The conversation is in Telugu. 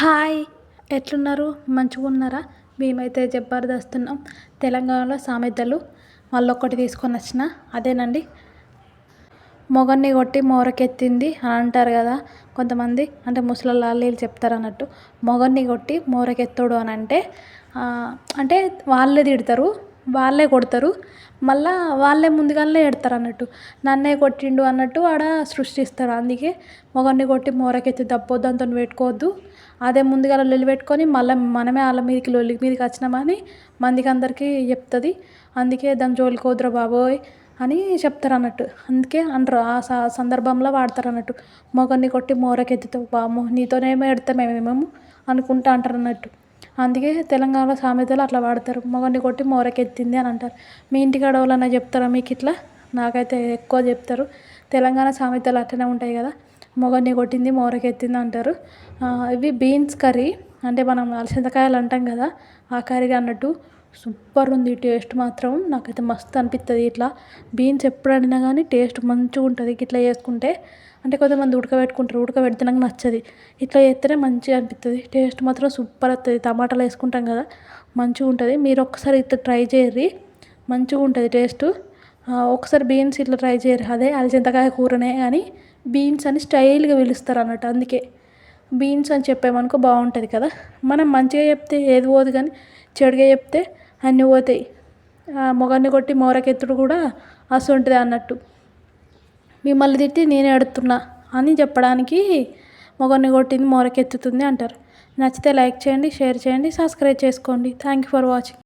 హాయ్ ఎట్లున్నారు? మంచిగా ఉన్నారా? మేమైతే జబర్దస్తున్నాం తెలంగాణలో సామెతలు మళ్ళొక్కటి తీసుకొని వచ్చిన. అదేనండి. మొగన్ని కొట్టి మోరకెత్తింది అని అంటారు కదా. కొంతమంది అంటే ముసలాళ్ళు వీళ్ళు చెప్తారు అన్నట్టు. మొగన్ని కొట్టి మోరకెత్తోడు అని అంటే అంటే వాళ్ళే తిడతారు. వాళ్ళే కొడతారు. మళ్ళా వాళ్ళే ముందుగానే ఎడతారు అన్నట్టు. నన్నే కొట్టిండు అన్నట్టు ఆడ సృష్టిస్తారు. అందుకే మొగన్ని కొట్టి మోరకెత్తి తప్పొద్దు దాంతో పెట్టుకోవద్దు. అదే ముందుగా లొల్లి పెట్టుకొని మళ్ళీ మనమే వాళ్ళ మీదకి లొల్లి మీదకి వచ్చినామని మందికి అందరికీ చెప్తుంది. అందుకే దాని జోలికి బాబోయ్ అని చెప్తారు అన్నట్టు. అందుకే అంటారు ఆ స సందర్భంలో వాడతారు అన్నట్టు. మొగన్ని కొట్టి మోరకెత్తుతావు వామ్మో నీతోనేమో ఎడతామే అనుకుంటా అంటారు అన్నట్టు. అందుకే తెలంగాణలో సామెతలు అట్లా వాడతారు. మొగన్ని కొట్టి మోరకెత్తింది అని అంటారు. మీ ఇంటికాడ ఎవరైనా చెప్తారా మీకు ఇట్లా? నాకైతే ఎక్కువ చెప్తారు. తెలంగాణ సామెతలు అట్లనే ఉంటాయి కదా. మొగన్ని కొట్టింది మోరకెత్తింది అంటారు. ఇవి బీన్స్ కర్రీ. అంటే మనం అలసందకాయలు అంటాం కదా ఆ కర్రీ అన్నట్టు సూపర్ ఉంది. టేస్ట్ మాత్రం నాకైతే మస్తు అనిపిస్తుంది ఇట్లా బీన్స్ ఎప్పుడు వండినా కానీ టేస్ట్ మంచిగా ఉంటుంది ఇట్లా చేసుకుంటే అంటే కొంతమంది ఉడకబెట్టుకుంటారు. ఉడకబెడితే నాకు నచ్చదు. ఇట్లా చేస్తేనే మంచిగా అనిపిస్తుంది. టేస్ట్ మాత్రం సూపర్ వస్తుంది. టమాటాలు వేసుకుంటాం కదా మంచిగా ఉంటుంది. మీరు ఒక్కసారి ఇట్లా ట్రై చేయర్రి. మంచిగా ఉంటుంది టేస్ట్. ఒకసారి బీన్స్ ఇట్లా ట్రై చేయరు అదే అలసందకాయ కూరనే కానీ బీన్స్ అని స్టైల్గా పిలుస్తారు అన్నట్టు అందుకే. బీన్స్ అని చెప్పామనుకో బాగుంటుంది కదా. మనం మంచిగా చెప్తే ఏది పోదు కానీ చెడుగా చెప్తే అన్నీ పోతాయి. మొగన్ని కొట్టి మోరకెత్తుడు కూడా అసలు ఉంటుంది అన్నట్టు. మిమ్మల్ని తిట్టి నేనే ఎడుతున్నా అని చెప్పడానికి మొగన్ని కొట్టింది మోరకెత్తుతుంది అంటారు. నచ్చితే లైక్ చేయండి షేర్ చేయండి సబ్స్క్రైబ్ చేసుకోండి. Thank you for watching.